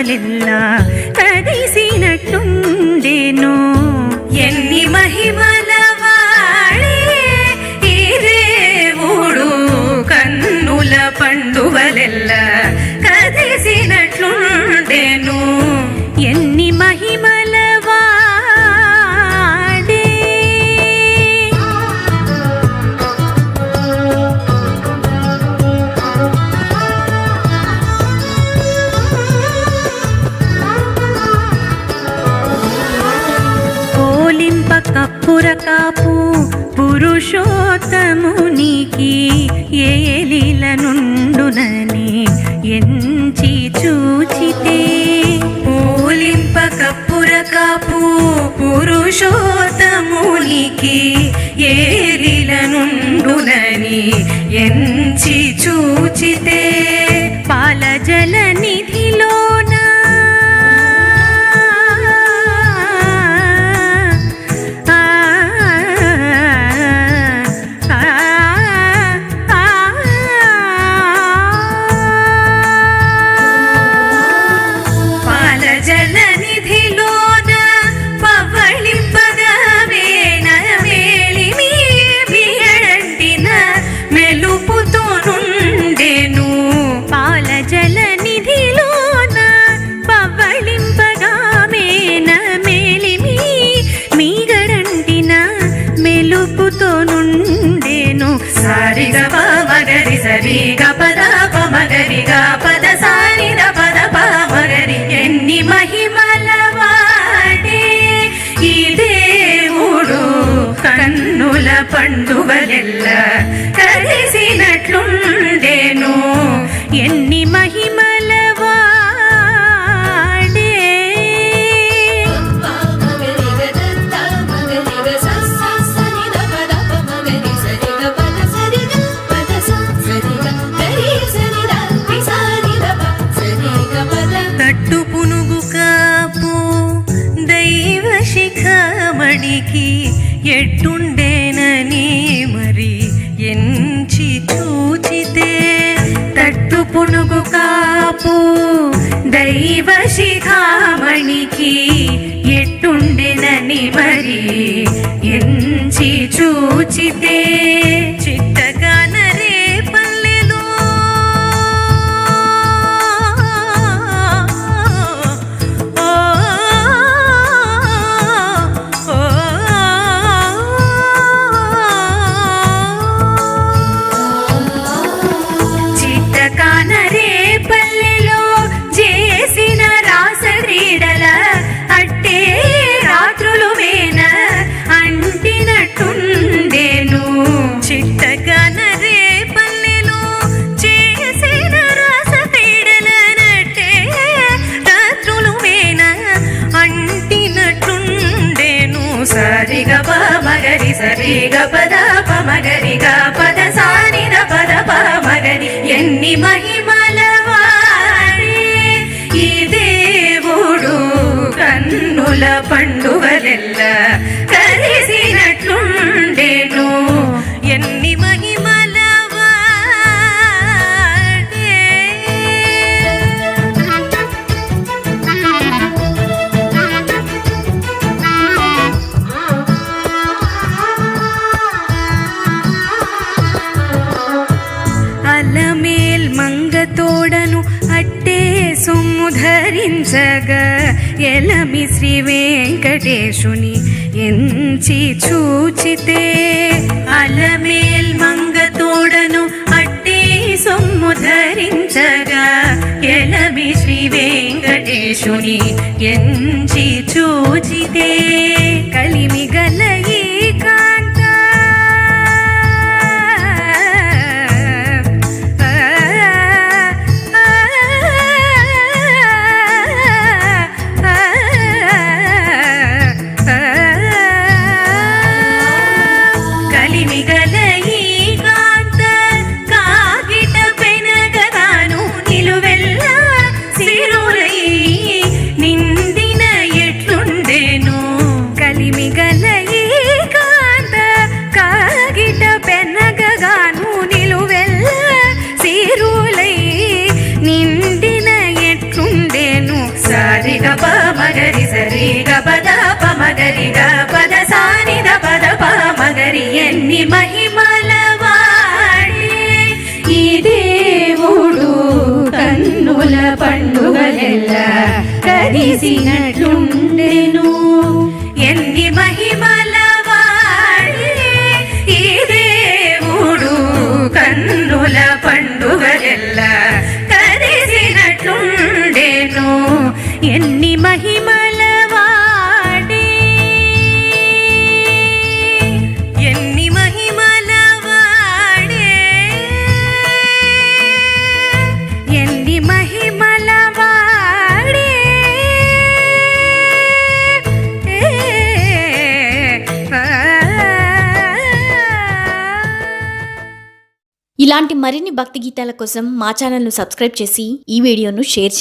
పండువలెల్ల కదిసినట్టుండెను. ఎన్ని మహిమల పురుషోత్తమునికి ఏలిల నుండునని ఎంచి చూచితే. కోలింప కప్పుర కాపు పురుషోత్తమునికి ఏలిల నుండునని ఎంచి చూచితే. పాల మగరి సరి గపద పమగరిగ గపద సారిద పద పమగరి ఎన్ని మహిమల వాడే ఈ దేవుడు కన్నుల పండుగలెల్ల కలిసినట్లుండేను. ఎన్ని మహి శిఖమణికి ఎట్టుండేనని మరి? ఎంచి చూచితే తట్టు పునుగు కాపు దైవ శిఖామణికి ఎట్టుండెనని మరి? ఎంచి చూచితే సరి గ అంటినట్టుండేను సరిగ పమగరి సరిగ పద పమగరిగ పద ద పద మగరి ఎన్ని మహిమల వాడే ఈ దేవుడు కన్నుల పండుగలెల్లా అలమేల్ మంగతోడను అట్టే సొమ్ము ధరించగా. ఎలమి శ్రీ వెంకటేశుని ఎంచి చూచితే అలమేల్ మంగతోడను అట్టే సొమ్ము ధరించగా. ఎలమి శ్రీ వెంకటేశుని ఎంచి చూచితే కలిమి ఎన్ని మహిమల వాడే ఈ దేవుడు కన్నుల పండుగలెల్ల కరిసినట్లుండెను ఎన్ని మహిమల వాడే ఈ దేవుడు కన్నుల పండుగలెల్ల కరిసినట్లుండెను ఎన్ని మహిమల ఇలాంటి మరిన్ని భక్తి గీతాల కోసం మా ఛానల్ను సబ్స్క్రైబ్ చేసి ఈ వీడియోను షేర్ చేయండి.